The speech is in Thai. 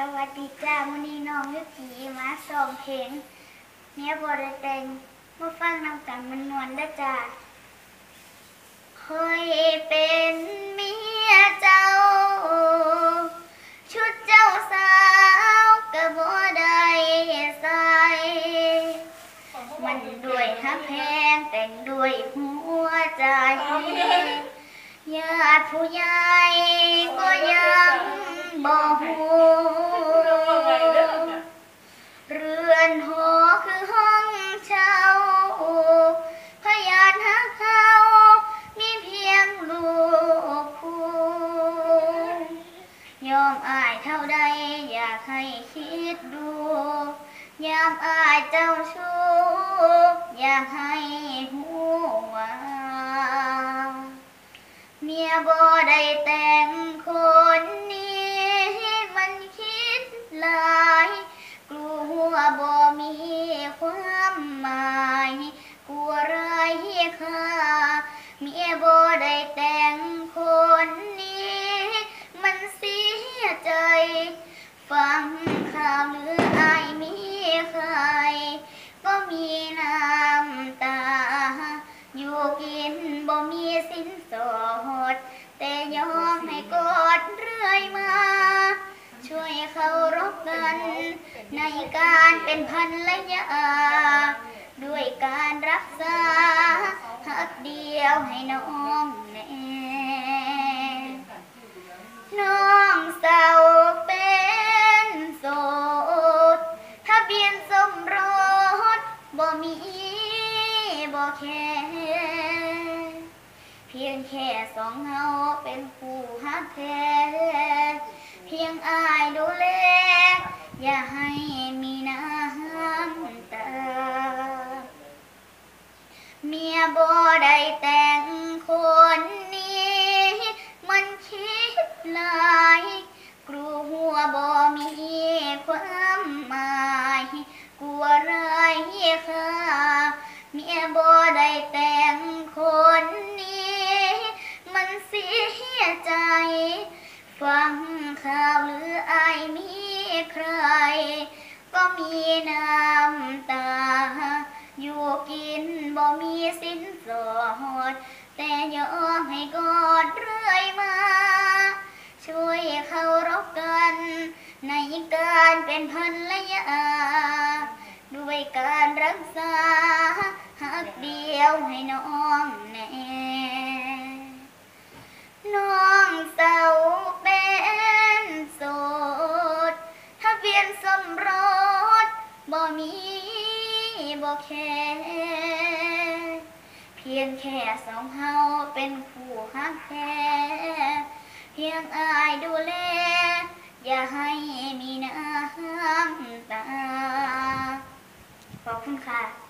สวัสดีจ้าวันนี้น้องยุกีมาส่งเพลงเนี้ยบริเตงมาฟังนำกันมันนวลได้จ้าเคยเป็นเมียเจ้า ชุดเจ้าสาวก็บ่ได้ใส่มันด้วยฮักแพงแต่งด้วยหัวใจ ญาติผู้ใหญ่ก็ยังบอกหูเรือนหอคือห้องเช่า พยานฮักเขามีเพียงลูกคู่ยอมอายเท่าใดอยากให้คิดดู ยามอายเจ้าชู้อยากให้ เมียบ่ได้แต่งคนนี้มันคิดหลาย กลัวบ่มีความหมาย กลัวไรค่าเมียบ่ได้แต่งคนนี้ มันเสียใจ ฟังข่าวหรือ ในการเป็นพันระยะด้วยการรักษาหักเดียวให้น้องแน่น้องสาวเป็นโสดทะเบียนสมรสบ่มีบ่แค่เพียงแค่สองเฮาเป็นคู่ฮักแท้ บ่ได้แต่งคนนี้ มันคิดหลายกลัวบ่มีความหมาย กลัวไรายค่าเมียบ่ได้แต่งคนนี้ มันเสียใจ ฟังข่าวหรืออายมีใคร ก็มีน้ำตา อยู่กิน แต่ยอมให้กอดเรื่อยมา ช่วยเคารพกัน ในการเป็นพันระยะด้วยการรักษาหักเดียวให้น้องแน่น้องสาวเป็นโสดทะเบียนสมรสบ่มีบ่แค่ พียงแค่สองเฮาเป็นคู่ฮักแท้เพียงอายดูแล อย่าให้มีน้ำตา ขอบคุณค่ะ